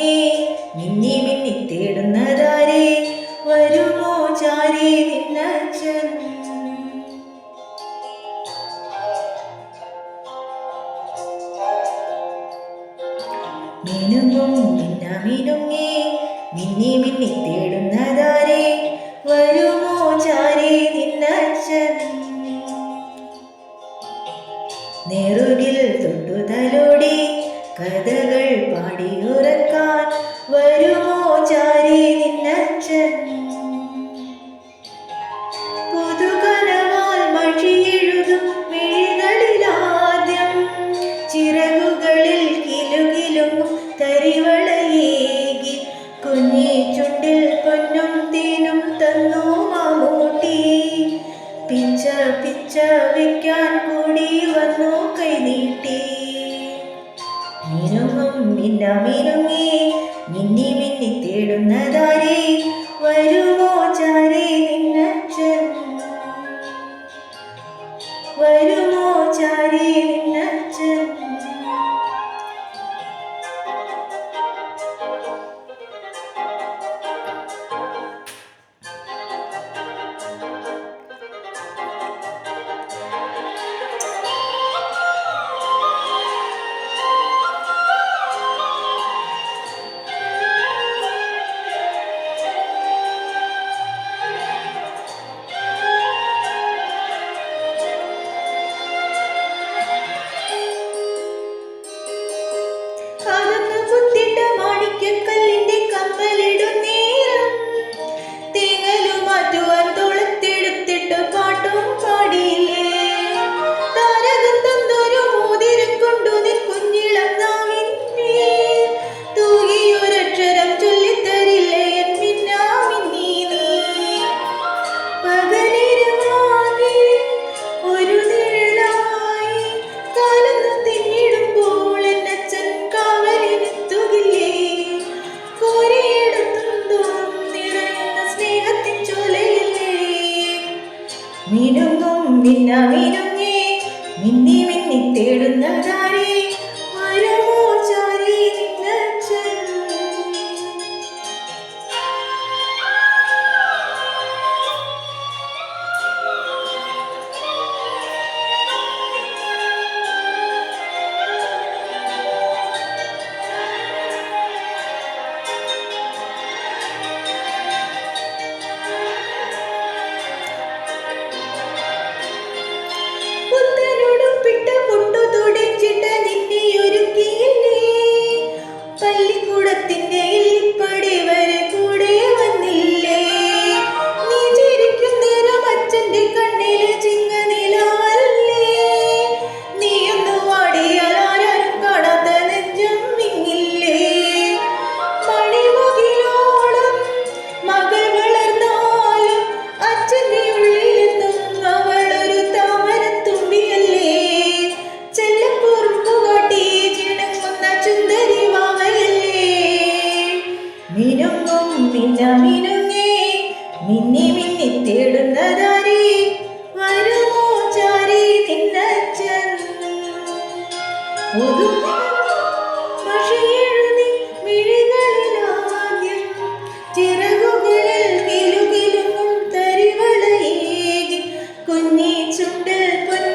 മോനെ മിന്നി മിന്നി തേടുന്നതാരേ? വരുമോ ചാരി നിന്നച്ഛൻ? മിനുങ്ങും മിന്ന മിനുങ്ങി മിന്നി മിന്നി തേടുന്നതാരേ? വരുമോ ചാരി നിന്നച്ഛൻ? നേറുകിൽ തൊട്ടുതലോടി കഥകൾ പാടിയോ നീട്ടി. മിനുങ്ങും മിന്ന മിനുങ്ങി. മിന്നി മിന്നി തേടുന്നതാരേ? വരും മിനുങ്ങും മിന്നി മിന്നി തേടുന്നതാരേ മിന്നി മിന്നി തേടുന്നതാരി? വരുമോ ചാരി തിന്നച്ചൻ കുഞ്ഞി ചുണ്ടൽ പൊന്നു